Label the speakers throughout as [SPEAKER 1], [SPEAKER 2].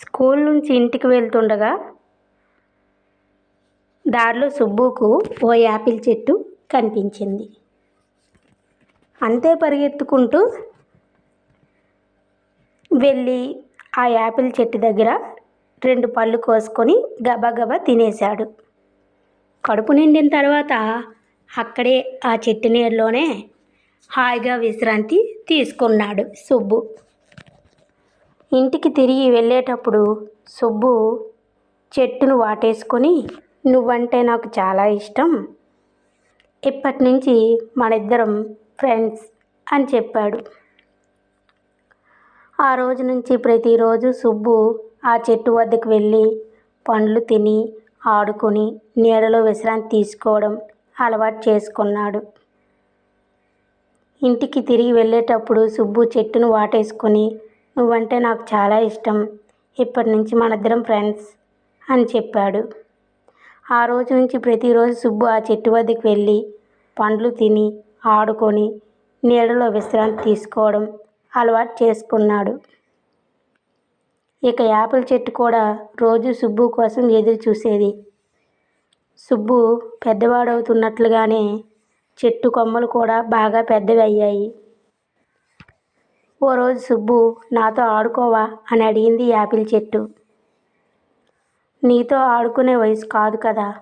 [SPEAKER 1] School నుంచి ఇంటికి వెళ్తుండగా దారిలో సుబ్బుకు ఓ యాపిల్ చెట్టు కనిపించింది. అంతే పరిగెత్తుకుంటూ వెళ్ళి ఆ యాపిల్ చెట్టు దగ్గర రెండు పళ్ళు కోసుకొని గబగబా తినేశాడు. కడుపు నిండిన తర్వాత అక్కడే ఆ చెట్టు నీడలోనే హాయిగా విశ్రాంతి తీసుకున్నాడు సుబ్బు. ఇంటికి తిరిగి వెళ్ళేటప్పుడు సుబ్బు చెట్టును వాటేసుకొని నువ్వంటే నాకు చాలా ఇష్టం. ఇప్పటి నుంచి మన ఇద్దరం ఫ్రెండ్స్ అని చెప్పాడు. ఆ రోజు నుంచి ప్రతిరోజు సుబ్బు ఆ చెట్టు వద్దకు వెళ్ళి పండ్లు తిని ఆడుకొని నీడలో విశ్రాంతి తీసుకోవడం అలవాటు చేసుకున్నాడు. ఇంటికి తిరిగి వెళ్ళేటప్పుడు సుబ్బు చెట్టును వాటేసుకొని నువ్వంటే నాకు చాలా ఇష్టం. ఇప్పటి నుంచి మనిద్దరం ఫ్రెండ్స్ అని చెప్పాడు. ఆ రోజు నుంచి ప్రతిరోజు సుబ్బు ఆ చెట్టు వద్దకు వెళ్ళి పండ్లు తిని ఆడుకొని నీడలో విశ్రాంతి తీసుకోవడం అలవాటు చేసుకున్నాడు. ఇక యాపిల్ చెట్టు కూడా రోజు సుబ్బు కోసం ఎదురు చూసేది. సుబ్బు పెద్దవాడవుతున్నట్లుగానే చెట్టు కొమ్మలు కూడా బాగా పెద్దవి అయ్యాయి ఓ రోజు సుబ్బు నాతో ఆడుకోవా? అని అడిగింది యాపిల్ చెట్టు. నీతో ఆడుకునే వయసు కాదు కదా.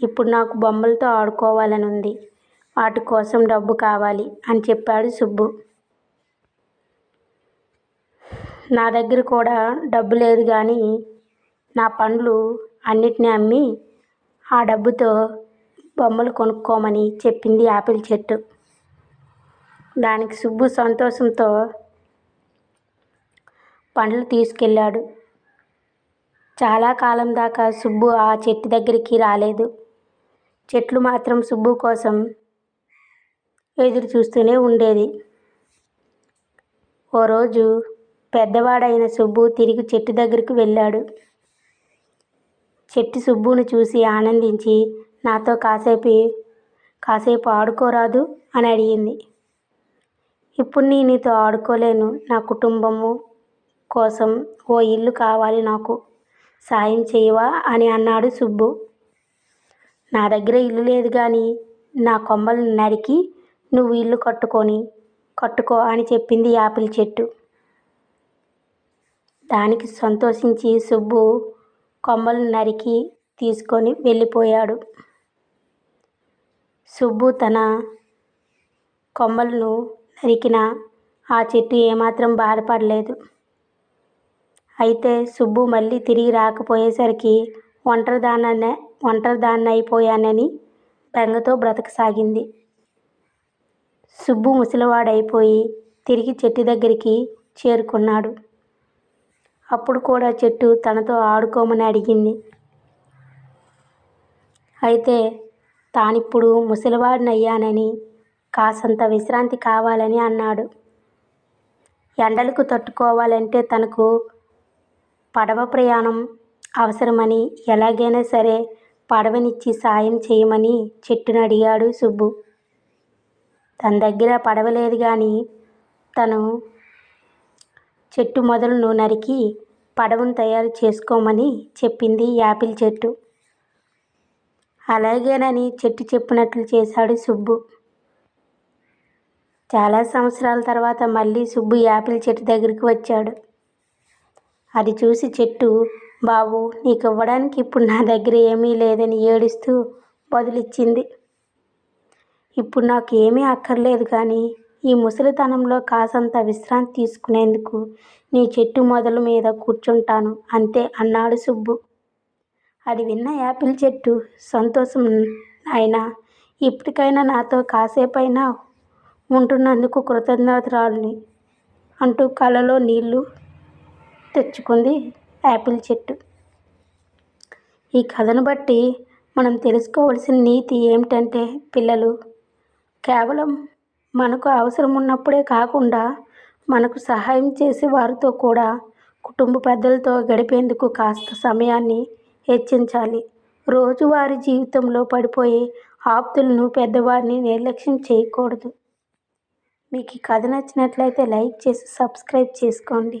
[SPEAKER 1] ఇప్పుడు నాకు బొమ్మలతో ఆడుకోవాలని ఉంది వాటి కోసం డబ్బు కావాలి అని చెప్పాడు సుబ్బు. నా దగ్గర కూడా డబ్బు లేదు కానీ నా పండ్లు అన్నిటినీ అమ్మి ఆ డబ్బుతో బొమ్మలు కొనుక్కోమని చెప్పింది యాపిల్ చెట్టు. దానికి సుబ్బు సంతోషంతో పండ్లు తీసుకెళ్ళాడు. చాలా కాలం దాకా సుబ్బు ఆ చెట్టు దగ్గరికి రాలేదు. చెట్లు మాత్రం సుబ్బు కోసం ఎదురు చూస్తూనే ఉండేది. ఓ రోజు పెద్దవాడైన సుబ్బు తిరిగి చెట్టు దగ్గరికి వెళ్ళాడు. చెట్టు సుబ్బును చూసి ఆనందించి నాతో కాసేపు కాసేపు ఆడుకోరాదు అని అడిగింది. ఇప్పుడు నేను నీతో ఆడుకోలేను. నా కుటుంబము కోసం ఓ ఇల్లు కావాలి నాకు. సాయం చేయవా? అని అన్నాడు సుబ్బు. నా దగ్గర ఇల్లు లేదు కానీ నా కొమ్మలను నరికి నువ్వు ఇల్లు కట్టుకొని కట్టుకో అని చెప్పింది యాపిల్ చెట్టు. దానికి సంతోషించి సుబ్బు కొమ్మలను నరికి తీసుకొని వెళ్ళిపోయాడు. సుబ్బు తన కొమ్మలను నరికిన ఆ చెట్టు ఏమాత్రం బాధపడలేదు. అయితే సుబ్బు మళ్ళీ తిరిగి రాకపోయేసరికి ఒంటరిదాన్ని ఒంటరిదాన్ని అయిపోయానని బెంగతో బ్రతకసాగింది. సుబ్బు ముసలివాడైపోయి తిరిగి చెట్టు దగ్గరికి చేరుకున్నాడు. అప్పుడు కూడా చెట్టు తనతో ఆడుకోమని అడిగింది. అయితే తానిప్పుడు ముసలివాడిని అయ్యానని కాసంత విశ్రాంతి కావాలని అన్నాడు. ఎండలకు తట్టుకోవాలంటే తనకు పడవ ప్రయాణం అవసరమని ఎలాగైనా సరే పడవనిచ్చి సాయం చేయమని చెట్టును అడిగాడు సుబ్బు. తన దగ్గర పడవ లేదు కానీ తను చెట్టు మొదలను నరికి పడవను తయారు చేసుకోమని చెప్పింది యాపిల్ చెట్టు. అలాగేనని చెట్టు చెప్పినట్లు చేశాడు సుబ్బు. చాలా సంవత్సరాల తర్వాత మళ్ళీ సుబ్బు యాపిల్ చెట్టు దగ్గరికి వచ్చాడు. అది చూసి చెట్టు బాబు నీకు ఇవ్వడానికి ఇప్పుడు నా దగ్గర ఏమీ లేదని ఏడుస్తూ బదులిచ్చింది. ఇప్పుడు నాకు ఏమీ అక్కర్లేదు కానీ ఈ ముసలితనంలో కాసంత విశ్రాంతి తీసుకునేందుకు నీ చెట్టు మొదల మీద కూర్చుంటాను అంతే అన్నాడు సుబ్బు. అది విన్న యాపిల్ చెట్టు సంతోషం అయినా ఇప్పటికైనా నాతో కాసేపైనా ఉంటున్నందుకు కృతజ్ఞతరాలని అంటూ కళ్ళలో నీళ్ళు తెచ్చుకుంది యాపిల్ చెట్టు. ఈ కథను బట్టి మనం తెలుసుకోవలసిన నీతి ఏమిటంటే పిల్లలు కేవలం మనకు అవసరం ఉన్నప్పుడే కాకుండా మనకు సహాయం చేసే వారితో కూడా కుటుంబ పెద్దలతో గడిపేందుకు కాస్త సమయాన్ని హెచ్చించాలి. రోజువారీ జీవితంలో పడిపోయే ఆప్తులను పెద్దవారిని నిర్లక్ష్యం చేయకూడదు. మీకు ఈ కథ నచ్చినట్లయితే లైక్ చేసి సబ్స్క్రైబ్ చేసుకోండి.